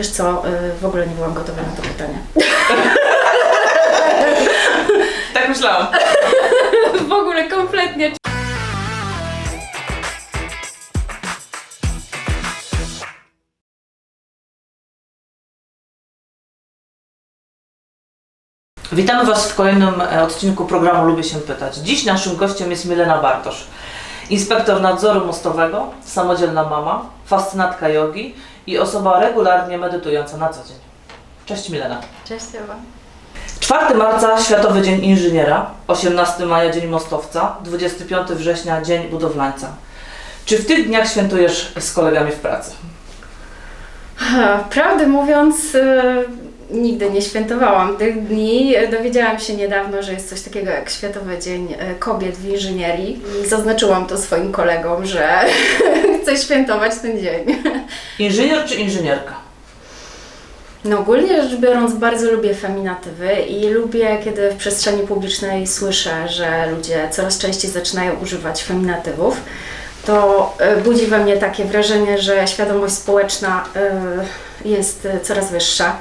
Wiesz co, y, w ogóle nie byłam gotowa na to pytanie. Tak myślałam. W ogóle kompletnie. Witamy Was w kolejnym e, odcinku programu Lubię się pytać. Dziś naszym gościem jest Milena Bartosz, inspektor nadzoru mostowego, samodzielna mama, fascynatka jogi i osoba regularnie medytująca na co dzień. Cześć Milena. Cześć Ewa. 4 marca Światowy Dzień Inżyniera, 18 maja Dzień Mostowca, 25 września Dzień Budowlańca. Czy w tych dniach świętujesz z kolegami w pracy? Prawdę mówiąc, y, nigdy nie świętowałam tych dni. Dowiedziałam się niedawno, że jest coś takiego jak Światowy Dzień y, Kobiet w Inżynierii i zaznaczyłam to swoim kolegom, że chcę świętować ten dzień. Inżynier czy inżynierka? No ogólnie rzecz biorąc bardzo lubię feminatywy i lubię, kiedy w przestrzeni publicznej słyszę, że ludzie coraz częściej zaczynają używać feminatywów. To y, budzi we mnie takie wrażenie, że świadomość społeczna y, jest coraz wyższa.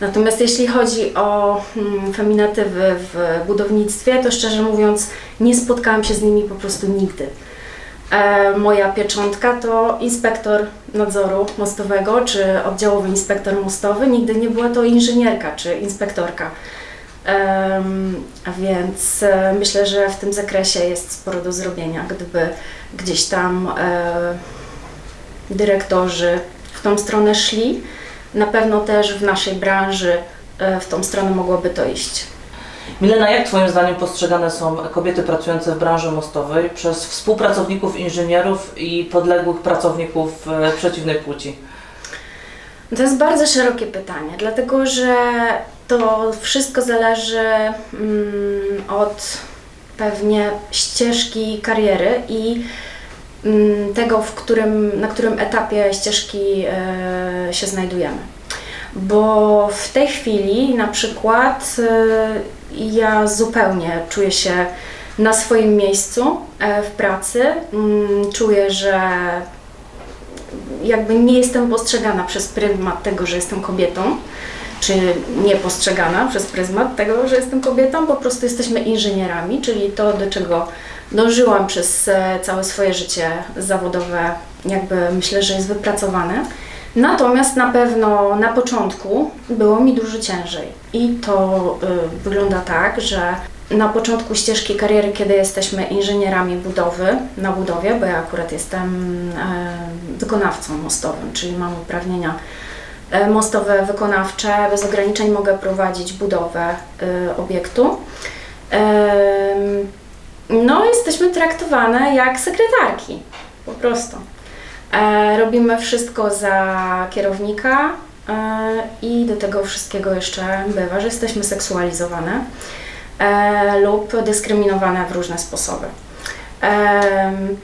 Natomiast jeśli chodzi o mm, feminatywy w budownictwie, to szczerze mówiąc nie spotkałam się z nimi po prostu nigdy. E, moja pieczątka to inspektor nadzoru mostowego, czy oddziałowy inspektor mostowy. Nigdy nie była to inżynierka czy inspektorka. Więc e, myślę, że w tym zakresie jest sporo do zrobienia, gdyby gdzieś tam e, dyrektorzy w tą stronę szli. Na pewno też w naszej branży e, w tą stronę mogłoby to iść. Milena, jak Twoim zdaniem postrzegane są kobiety pracujące w branży mostowej przez współpracowników, inżynierów i podległych pracowników e, przeciwnej płci? To jest bardzo szerokie pytanie, dlatego że to wszystko zależy mm, od pewnie ścieżki kariery i tego, w którym, na którym etapie ścieżki e, się znajdujemy. Bo w tej chwili na przykład e, ja zupełnie czuję się na swoim miejscu e, w pracy. Mm, Czuję, że jakby nie jestem postrzegana przez pryzmat tego, że jestem kobietą, czy nie postrzegana przez pryzmat tego, że jestem kobietą, po prostu jesteśmy inżynierami, czyli to, do czego dążyłam przez e, całe swoje życie zawodowe, jakby myślę, że jest wypracowane. Natomiast na pewno na początku było mi dużo ciężej. I to y, wygląda tak, że na początku ścieżki kariery, kiedy jesteśmy inżynierami budowy, na budowie, bo ja akurat jestem e, wykonawcą mostowym, czyli mam uprawnienia mostowe wykonawcze, bez ograniczeń mogę prowadzić budowę e, obiektu. Em, No, jesteśmy traktowane jak sekretarki, po prostu. E, robimy wszystko za kierownika e, i do tego wszystkiego jeszcze bywa, że jesteśmy seksualizowane e, lub dyskryminowane w różne sposoby. Em,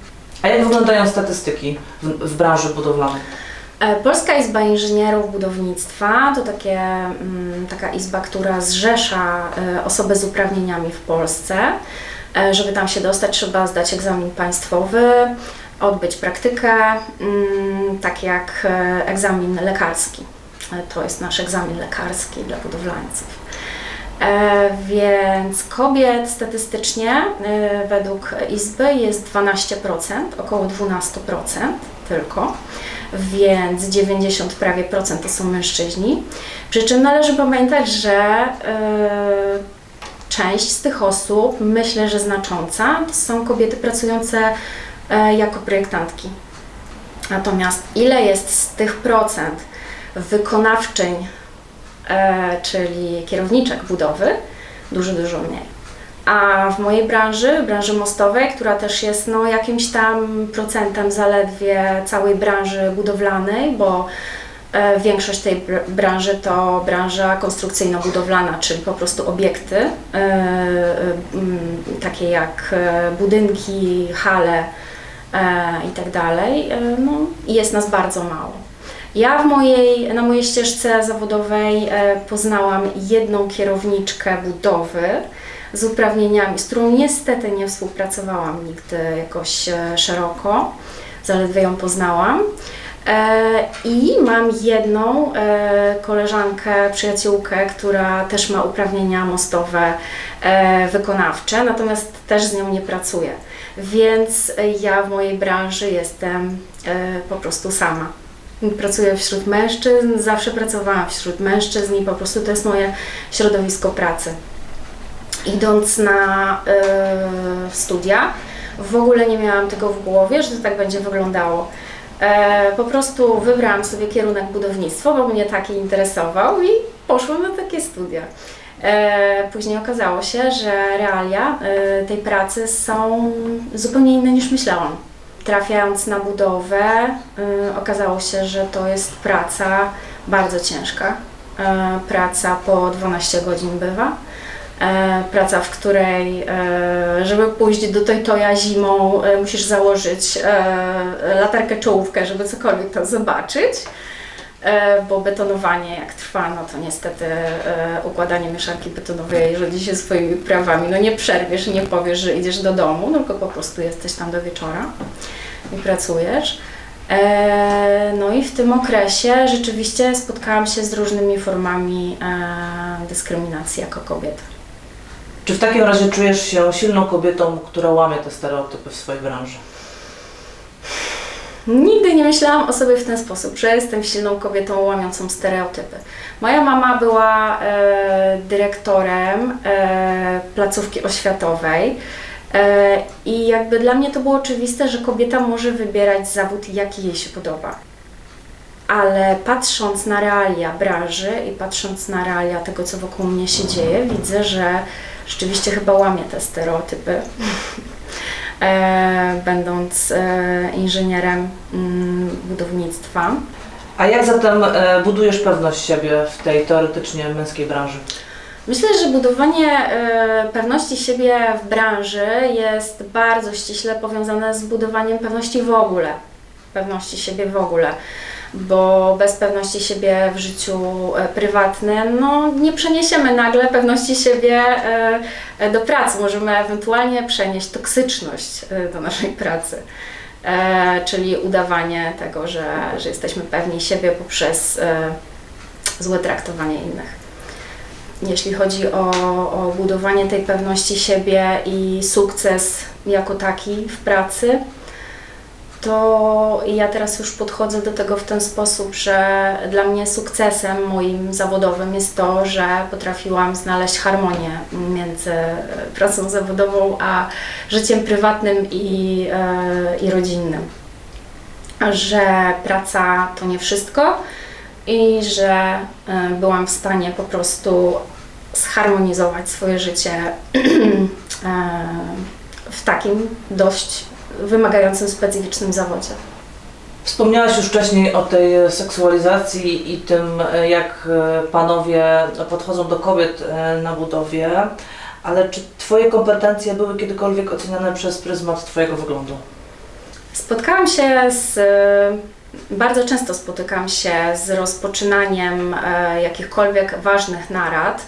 A jak wyglądają statystyki w, w branży budowlanej? E, Polska Izba Inżynierów Budownictwa to takie, mm, taka izba, która zrzesza e, osoby z uprawnieniami w Polsce. E, Żeby tam się dostać, trzeba zdać egzamin państwowy, odbyć praktykę, mm, tak jak e, egzamin lekarski. E, To jest nasz egzamin lekarski dla budowlańców. Więc kobiet statystycznie według Izby jest 12%, około 12% tylko, więc 90 prawie procent to są mężczyźni. Przy czym należy pamiętać, że część z tych osób, myślę, że znacząca, są kobiety pracujące e, jako projektantki. Natomiast ile jest z tych procent wykonawczyń e, czyli kierowniczek budowy, dużo, dużo mniej. A w mojej branży, branży mostowej, która też jest no, jakimś tam procentem zaledwie całej branży budowlanej, bo większość tej br- branży to branża konstrukcyjno-budowlana, czyli po prostu obiekty, e, e, takie jak e, budynki, hale e, i tak. E, no, jest nas bardzo mało. Ja w mojej, na mojej ścieżce zawodowej e, poznałam jedną kierowniczkę budowy z uprawnieniami, z którą niestety nie współpracowałam nigdy jakoś e, szeroko, zaledwie ją poznałam. E, I mam jedną e, koleżankę, przyjaciółkę, która też ma uprawnienia mostowe e, wykonawcze, natomiast też z nią nie pracuję. Więc ja w mojej branży jestem po prostu sama. Pracuję wśród mężczyzn, zawsze pracowałam wśród mężczyzn i po prostu to jest moje środowisko pracy. Idąc na studia, w ogóle nie miałam tego w głowie, że to tak będzie wyglądało. E, po prostu wybrałam sobie kierunek budownictwo, bo mnie taki interesował i poszłam na takie studia. E, później okazało się, że realia e, tej pracy są zupełnie inne niż myślałam. Trafiając na budowę, okazało się, że to jest praca bardzo ciężka. Praca po 12 godzin bywa. E, praca, w której, e, żeby pójść do Toytoja zimą, e, musisz założyć latarkę czołówkę, żeby cokolwiek tam zobaczyć. Bo betonowanie jak trwa, no to niestety układanie mieszanki betonowej rodzi się swoimi prawami. No nie przerwiesz nie powiesz, że idziesz do domu, no tylko po prostu jesteś tam do wieczora i pracujesz. No i w tym okresie rzeczywiście spotkałam się z różnymi formami dyskryminacji jako kobieta. Czy w takim razie czujesz się silną kobietą, która łamie te stereotypy w swojej branży? Nigdy nie myślałam o sobie w ten sposób, że jestem silną kobietą łamiącą stereotypy. Moja mama była e, dyrektorem e, placówki oświatowej e, i jakby dla mnie to było oczywiste, że kobieta może wybierać zawód, jaki jej się podoba. Ale patrząc na realia branży i patrząc na realia tego, co wokół mnie się dzieje, widzę, że rzeczywiście chyba łamię te stereotypy. e, będąc e, inżynierem mm, budownictwa. A jak zatem e, budujesz pewność siebie w tej teoretycznie męskiej branży? Myślę, że budowanie pewności siebie w branży jest bardzo ściśle powiązane z budowaniem pewności w ogóle. Pewności siebie w ogóle. Bo bez pewności siebie w życiu e, prywatnym, no nie przeniesiemy nagle pewności siebie e, e, do pracy. Możemy ewentualnie przenieść toksyczność do naszej pracy. Czyli udawanie tego, że, że jesteśmy pewni siebie poprzez złe traktowanie innych. Jeśli chodzi o, o budowanie tej pewności siebie i sukces jako taki w pracy, to ja teraz już podchodzę do tego w ten sposób, że dla mnie sukcesem moim zawodowym jest to, że potrafiłam znaleźć harmonię między pracą zawodową a życiem prywatnym i, e, i rodzinnym. Że praca to nie wszystko i że e, byłam w stanie po prostu zharmonizować swoje życie e, w takim dość wymagającym, specyficznym zawodzie. Wspomniałaś już wcześniej o tej seksualizacji i tym, e, jak e, panowie podchodzą do kobiet e, na budowie, ale czy Twoje kompetencje były kiedykolwiek oceniane przez pryzmat Twojego wyglądu? Spotkałam się z. Bardzo często spotykam się z rozpoczynaniem jakichkolwiek ważnych narad,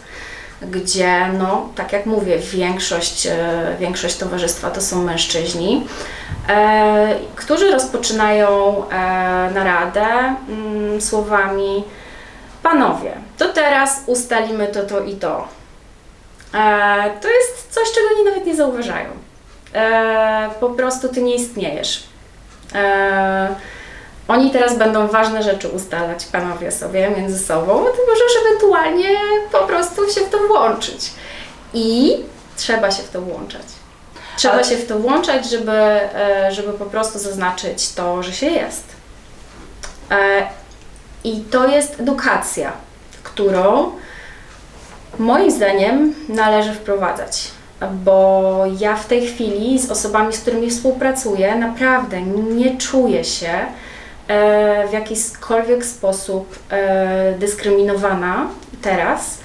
gdzie, no, tak jak mówię, większość, e, większość towarzystwa to są mężczyźni, e, którzy rozpoczynają e, naradę mm, słowami: Panowie, to teraz ustalimy to, to i to. To jest coś, czego oni nawet nie zauważają. Po prostu ty nie istniejesz. Oni teraz będą ważne rzeczy ustalać, panowie sobie między sobą, ty możesz ewentualnie po prostu się w to włączyć. I trzeba się w to włączać. Trzeba Ale- się w to włączać, żeby, e, żeby po prostu zaznaczyć to, że się jest. E, I to jest edukacja, którą moim zdaniem należy wprowadzać. Bo ja w tej chwili z osobami, z którymi współpracuję, naprawdę nie czuję się w jakikolwiek sposób e, dyskryminowana teraz.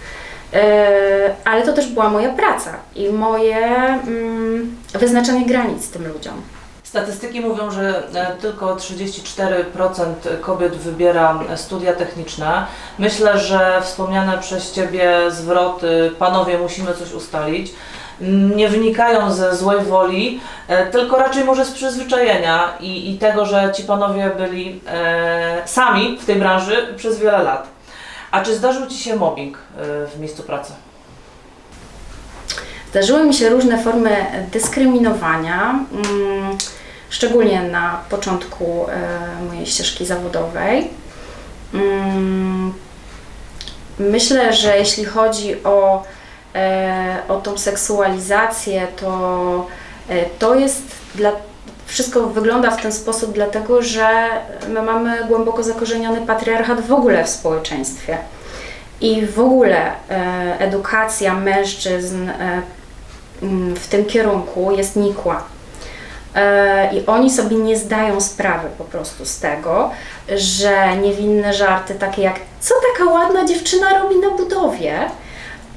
E, ale to też była moja praca i moje mm, wyznaczanie granic tym ludziom. Statystyki mówią, że e, tylko 34% kobiet wybiera e, studia techniczne. Myślę, że wspomniane przez Ciebie zwroty, panowie musimy coś ustalić, nie wynikają ze złej woli, e, tylko raczej może z przyzwyczajenia i, i tego, że ci panowie byli e, sami w tej branży przez wiele lat. A czy zdarzył Ci się mobbing e, w miejscu pracy? Zdarzyły mi się różne formy dyskryminowania, mm, szczególnie na początku mojej ścieżki zawodowej. Mm, Myślę, że jeśli chodzi o, o tą seksualizację, to e, to jest dla, wszystko wygląda w ten sposób, dlatego że my mamy głęboko zakorzeniony patriarchat w ogóle w społeczeństwie. I w ogóle e, edukacja mężczyzn e, w tym kierunku jest nikła. E, I oni sobie nie zdają sprawy po prostu z tego, że niewinne żarty takie jak co taka ładna dziewczyna robi na budowie,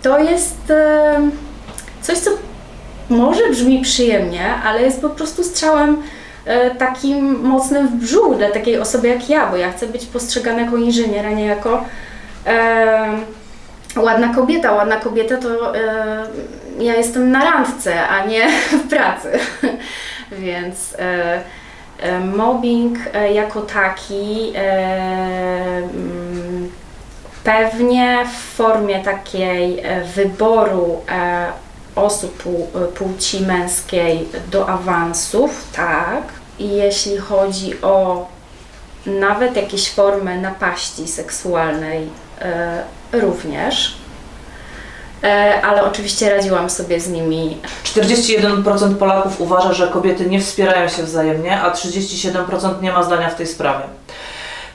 to jest e, coś, co może brzmi przyjemnie, ale jest po prostu strzałem e, takim mocnym w brzuch dla takiej osoby jak ja, bo ja chcę być postrzegana jako inżynier, a nie jako e, ładna kobieta. Ładna kobieta to e, ja jestem na randce, a nie w pracy. Więc e, e, mobbing jako taki e, pewnie w formie takiej e, wyboru e, osób e, płci męskiej do awansów, tak. I jeśli chodzi o nawet jakieś formy napaści seksualnej, również. Ale oczywiście radziłam sobie z nimi 41% Polaków uważa, że kobiety nie wspierają się wzajemnie, a 37% nie ma zdania w tej sprawie.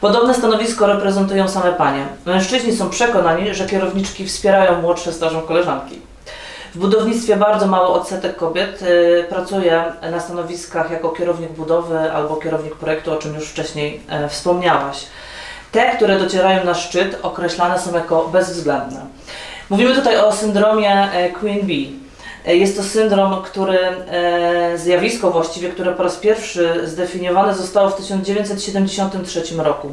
Podobne stanowisko reprezentują same panie. Mężczyźni są przekonani, że kierowniczki wspierają młodsze stażą koleżanki. W budownictwie bardzo mały odsetek kobiet y, pracuje na stanowiskach jako kierownik budowy albo kierownik projektu, o czym już wcześniej e, wspomniałaś. Te, które docierają na szczyt, określane są jako bezwzględne. Mówimy tutaj o syndromie e, Queen Bee. E, Jest to syndrom, który, e, zjawisko właściwie, które po raz pierwszy zdefiniowane zostało w 1973 roku.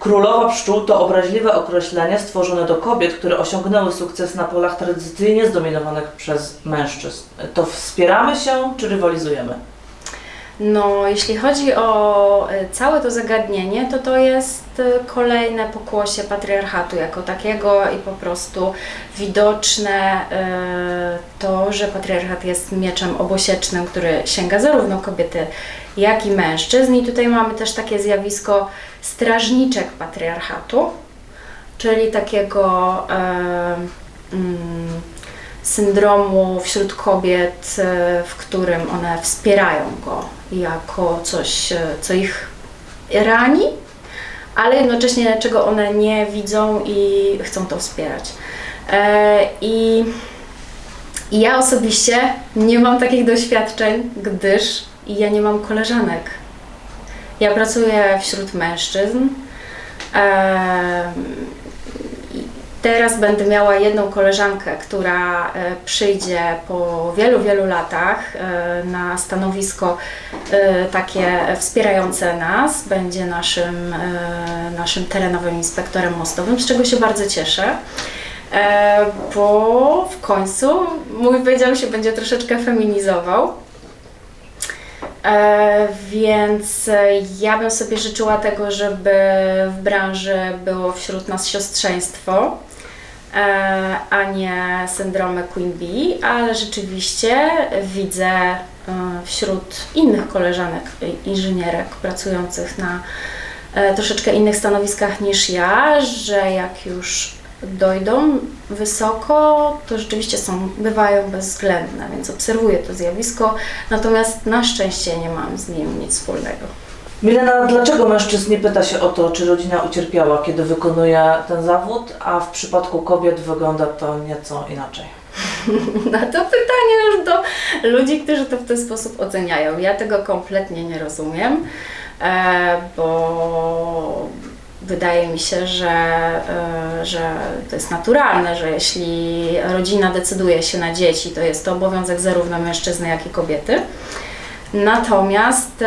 Królowa pszczół to obraźliwe określenie stworzone do kobiet, które osiągnęły sukces na polach tradycyjnie zdominowanych przez mężczyzn. To wspieramy się czy rywalizujemy? No, jeśli chodzi o e, całe to zagadnienie, to to jest e, kolejne pokłosie patriarchatu jako takiego i po prostu widoczne e, to, że patriarchat jest mieczem obosiecznym, który sięga zarówno kobiety, jak i mężczyzn. I tutaj mamy też takie zjawisko strażniczek patriarchatu, czyli takiego e, mm, syndromu wśród kobiet, e, w którym one wspierają go jako coś, e, co ich rani, ale jednocześnie czego one nie widzą i chcą to wspierać. E, I i ja osobiście nie mam takich doświadczeń, gdyż ja nie mam koleżanek. Ja pracuję wśród mężczyzn. Teraz będę miała jedną koleżankę, która e, przyjdzie po wielu, wielu latach e, na stanowisko e, takie wspierające nas. Będzie naszym, naszym terenowym inspektorem mostowym, z czego się bardzo cieszę. Bo w końcu mój wydział się będzie troszeczkę feminizował. Więc ja bym sobie życzyła tego, żeby w branży było wśród nas siostrzeństwo, a nie syndromy Queen Bee, ale rzeczywiście widzę e, wśród innych koleżanek inżynierek pracujących na e, troszeczkę innych stanowiskach niż ja, że jak już dojdą wysoko, to rzeczywiście są, bywają bezwzględne, więc obserwuję to zjawisko, natomiast na szczęście nie mam z nim nic wspólnego. Milena, dlaczego mężczyzn nie pyta się o to, czy rodzina ucierpiała, kiedy wykonuje ten zawód, a w przypadku kobiet wygląda to nieco inaczej? Na to pytanie już do ludzi, którzy to w ten sposób oceniają. Ja tego kompletnie nie rozumiem, e, bo wydaje mi się, że, e, że to jest naturalne, że jeśli rodzina decyduje się na dzieci, to jest to obowiązek zarówno mężczyzny, jak i kobiety. Natomiast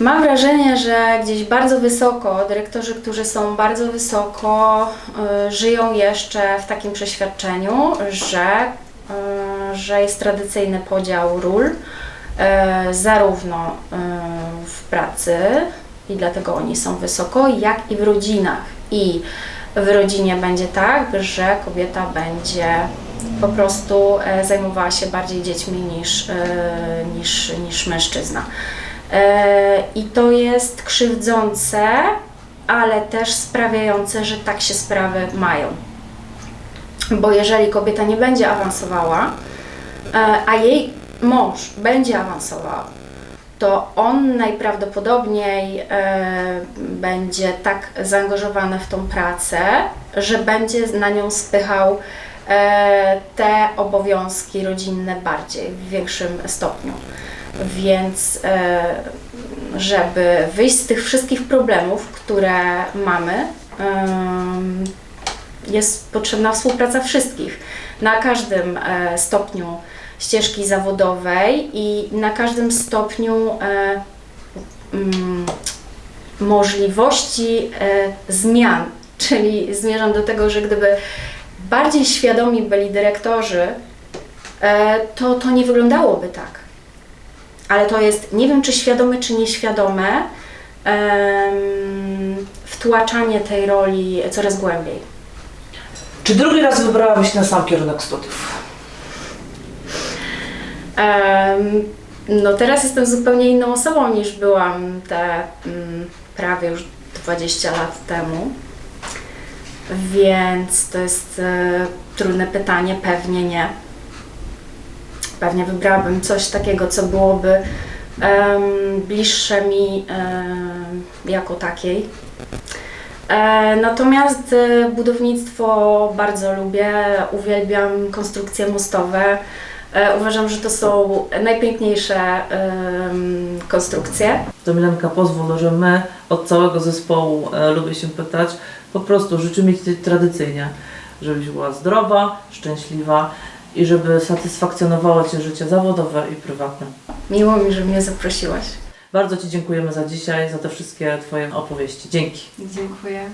Mam wrażenie, że gdzieś bardzo wysoko, dyrektorzy, którzy są bardzo wysoko, y, żyją jeszcze w takim przeświadczeniu, że, y, że jest tradycyjny podział ról, y, zarówno w pracy, i dlatego oni są wysoko, jak i w rodzinach. I w rodzinie będzie tak, że kobieta będzie po prostu e, zajmowała się bardziej dziećmi niż, e, niż, niż mężczyzna. E, I to jest krzywdzące, ale też sprawiające, że tak się sprawy mają. Bo jeżeli kobieta nie będzie awansowała, e, a jej mąż będzie awansował, to on najprawdopodobniej e, będzie tak zaangażowany w tą pracę, że będzie na nią spychał te obowiązki rodzinne bardziej, w większym stopniu. Więc e, żeby wyjść z tych wszystkich problemów, które mamy, jest potrzebna współpraca wszystkich na każdym e, stopniu ścieżki zawodowej i na każdym stopniu e, mm, możliwości zmian. Czyli zmierzam do tego, że gdyby bardziej świadomi byli dyrektorzy, to to nie wyglądałoby tak. Ale to jest, nie wiem czy świadome, czy nieświadome, em, wtłaczanie tej roli coraz głębiej. Czy drugi raz wybrałabyś ten sam kierunek studiów? Em, No teraz jestem zupełnie inną osobą niż byłam te mm, prawie już 20 lat temu. Więc to jest e, trudne pytanie, pewnie nie. Pewnie wybrałabym coś takiego, co byłoby em, bliższe mi em, jako takiej. E, natomiast e, budownictwo bardzo lubię, uwielbiam konstrukcje mostowe. E, Uważam, że to są najpiękniejsze em, konstrukcje. To Milenka pozwól, że my od całego zespołu lubię się pytać, po prostu życzymy Ci tradycyjnie, żebyś była zdrowa, szczęśliwa i żeby satysfakcjonowało Cię życie zawodowe i prywatne. Miło mi, że mnie zaprosiłaś. Bardzo Ci dziękujemy za dzisiaj, za te wszystkie Twoje opowieści. Dzięki. Dziękuję.